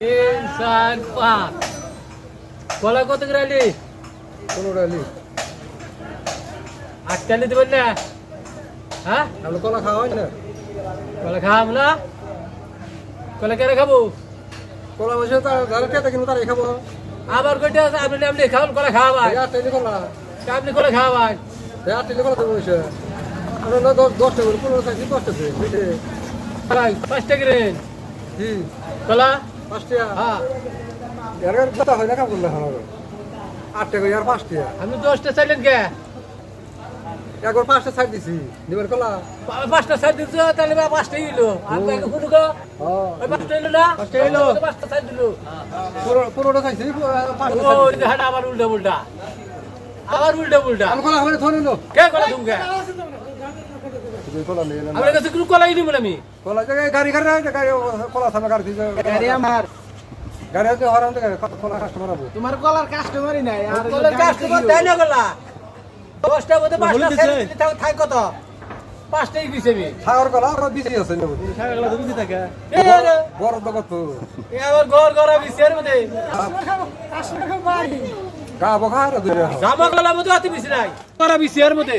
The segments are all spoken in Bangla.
তিন চার পাঁচ। কলা কত করে আলি পনেরো ডালি আটটা আলি দেবেন না? হ্যাঁ? আপনি কলা খাওয়া হয় না? কলা খাম না কলা কেন খাব? কলা বসে যারা খেতে কিন্তু তারাই খাব। আবার কইটা আছে আপনি আপনি খাওয়ান কলা খাওয়া ভাই আর টেলি কলা। আপনি কলা খাওয়া ভাই আর টেলি কলা দেবো বসে। না দশ দশটা করে পনেরো থাকি দশটা করে পাঁচটা করে। জি কলা? কথা হয়। না কাম করলে আমার আটটা করে আর পাঁচটা আপনি দশটা চাইলেন কে? একবার পাঁচটা ছাড় দিছি। দিবেন কলা? পাঁচটা চাই দিচ্ছ তাহলে বা পাঁচটাই দিল আপনি শুধু গো ওই পাঁচটা এলো না? পাঁচটা এলো। পাঁচটা চাই দিল। পনেরোটা খাইছি পাঁচটা ও হাট আবার উল্টা উল্টা আবার উল্টা উল্টা আমি কলা হবে ধরে কে কলা তুমি কে আমার কাছে কোনো কলাই নিব আমি। কলা জায়গায় গাড়ি গাড়ি কলা সামনে গাড়ি দিছে গাড়ি আমার। গাড়ি আছে হরান কলা কাস্টমার আবো। তোমার কলার কাস্টমারই নাই আর কলার কাস্টমার তাই না কলা দশটা মধ্যে পাঁচটা ছেড়ে দিলে তাও কত? পাঁচটাই দিছে আমি। সাগর কলা আমরা বিজি আছে নেব। ছাগলা তো বুঝি থাকে। বড় কত। এ আবার ঘর ঘর বিছের মধ্যে। গা বখা আর দূরে জামা গলা মধ্যে হাতে বিছি নাই। করা বিছের মধ্যে।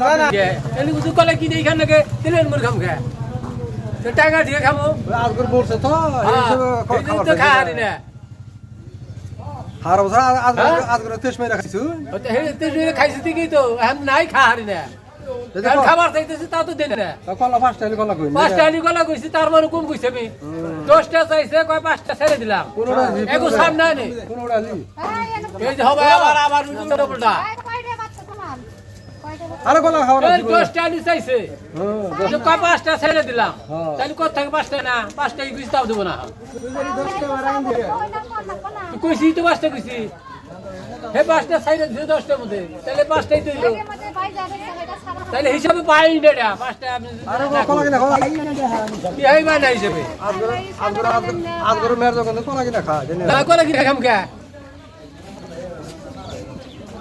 দাদা না এলি কিছু কলা কিনে এখান থেকে দিলেন মোর খাম খা। তো টাকা দিয়ে খামো। আজকের বলছে তো হ্যাঁ, এই জন্য তো খাওয়া হারি না। হার বছর আজকের তেইশ মাইরা খাইছু ও তো হেই তে জুরে খাইছি ঠিকই তো এখন নাই খাওয়া হারি না। খাবার চাইতেছি তা তো দেন না। কলা পাঁচটা আলি কলা কই পাঁচটা আলি কলা কইছি তার মানে কম কইছে আমি? দশটা চাইছে কয় পাঁচটা ছেড়ে দিলাম। এগো সামনে আনে। পনেরোটা আলি এই যে হবে আবার আবার উল্টো উল্টা কয়টা বাচ্চা তোমার? কয়টা বাচ্চা? আরে কলা খাওয়া এই দশটা আলি চাইছে। হ্যাঁ কয় পাঁচটা ছেড়ে দিলাম। তাহলে কোথা থেকে পাঁচটা না? পাঁচটা বিশ তাও দেবো না। কয়টা কল লাগবো না কইছি তো পাঁচটা কইছি। হে পাঁচটা দিছে দশটার মধ্যে। তাহলে পাঁচটাই দিল। তাহলে হিসাবে পাই না পাঁচটা কিনা কি বা না হিসাবে? আজকের মেয়ের যখন কলা কিনা খা না কোলা কি দেখাম কে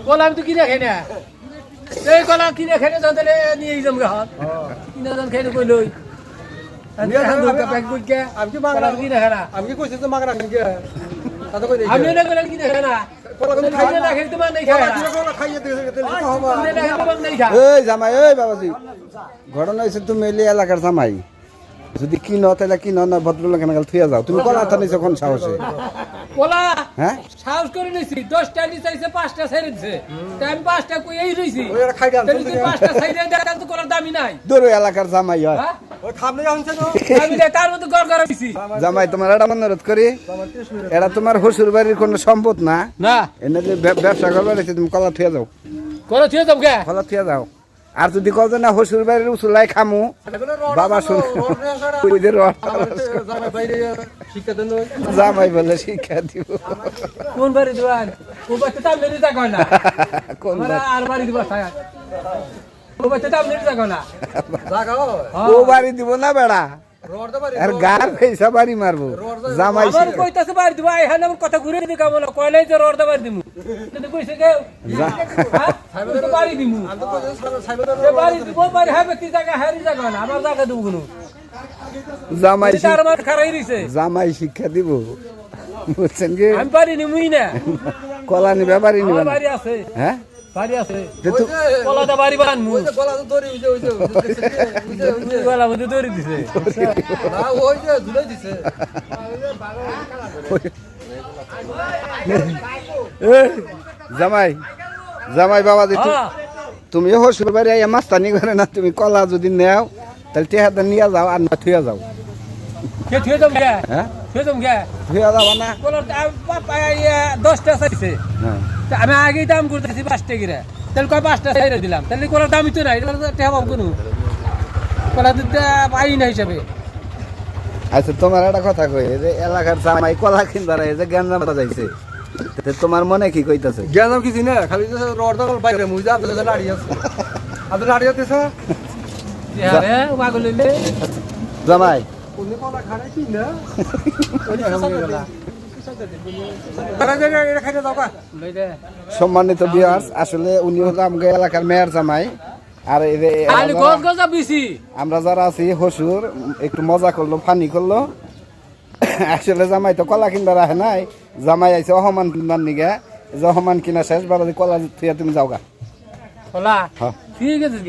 কোলা আমি তো কিনে খাই না? এই কলা কিনে খাই না তাহলে নিয়ে যাম গা। হাত কিনে যান খাই কই লই আমি- প্যাক কই কে বাংলা কিনে আমি কইছি তো কলা কিনে খাই না? কলা কিন্তু খাই না না না ঘটনা হয়েছে তুমি এলি এলাকার জামাই। যদি কিনো তাহলে কিনো না ভদ্রলোক এনাকাল থুয়া যাও। তুমি কলা আথা নিছো কোন সাহসে? কোলা হ্যাঁ সাহস করে নিছি। দশটা নি চাইছে পাঁচটা ছেড়ে দিছে। তাই আমি পাঁচটা কই এই রইছি ওই খাই পাঁচটা ছেড়ে দেয় তো করার দামি নাই। দূর এলাকার জামাই হয়। জামাই তোমার এটা অনুরোধ করি এটা তোমার শ্বশুর বাড়ির কোনো সম্পদ না। না। এনে যে ব্য- ব্যবসা করবার তুমি কলা থুয়া যাও। করে থিয়ে যাম কে? কলা থুয়া যাও। আর যদি কত না শ্বশুর বাড়ির উচুলাই খামু বাবা শুন জামাই বলে শিক্ষা দিব। কোন বাড়ি দিবান কোন আর বাড়ি দিবা ও বাচ্চা তাম নেই যাকো না। জাগাও ও বাড়ি দিব না বেড়া। রড দে বাড়ি আর গার পয়সা বাড়ি মারবো। জামাই আমার শিক্ষা কইতাছে বাড়ি দিবা এই হান আমার কথা ঘুরে যে রড বাড়ি দিমু কইছে হ্যাঁ? বাড়ি দিমু। আমি তো কইছি সাইবে বাড়ি দিব বাড়ি হ্যাঁ ব্যক্তি জায়গা হারি জায়গা না আমার জায়গা দেবো কোনো। জামাই তার আমার খারাই রইছে জামাই শিক্ষা দিব। বুঝছেন কি? আমি পারি নিমুই না। কলা নিবে বাড়ি নিবে আমার বাড়ি আছে। হ্যাঁ? বাড়ি আছে। কলাটা বাড়ি বানমু ওই যে গলা তো দড়ি উইছে উইছে উইছে মধ্যে দৌড়ি দিছে। না ওই যে ঝুলে দিছে। জামাই জামাই বাবা যে হ্যাঁ। তুমি হসুর বাড়ি আইয়া মাস্তানি করে না তুমি কলা যদি নেও তাহলে টেহাটা নিয়ে যাও আর না থুয়া যাও। কে থুয়ে হ্যাঁ? যাম গে থুয়া যাবা না কলার দশটা চাইছে হ্যাঁ। তা আমি আগেই দাম করতেছি পাঁচ টাকা তাহলে কয় পাঁচটা সাইডে দিলাম। তাহলে কলার দামই তো নাই এটা টেহা পাবো কোনো। কলা পাই না হিসাবে আচ্ছা তোমার একটা কথা কই যে এলাকার জামাই কলা কিনবার এই যে জ্ঞান যাইছে। তোমার মনে কি কইতাছে? জ্ঞান কিছু না খালি যে রড দখল বাইরে মুই যা আপনাদের দাঁড়িয়ে আছে। আপনাদের দাঁড়িয়ে আছে চেহারে জামাই সম্মানিত বিয়ার্স আসলে উনি হলো আমাকে এলাকার মেয়র জামাই। আর আমরা যারা আছি হসুর একটু মজা করল ফানি করল। আসলে জামাই তো কলা কিনবার আহে নাই। জামাই আইছে অহমান কিনবার নিগে। যে অহমান কিনা শেষ বার কলা থুয়া তুমি যাওগা কলা? হ্যাঁ। ঠিক আছে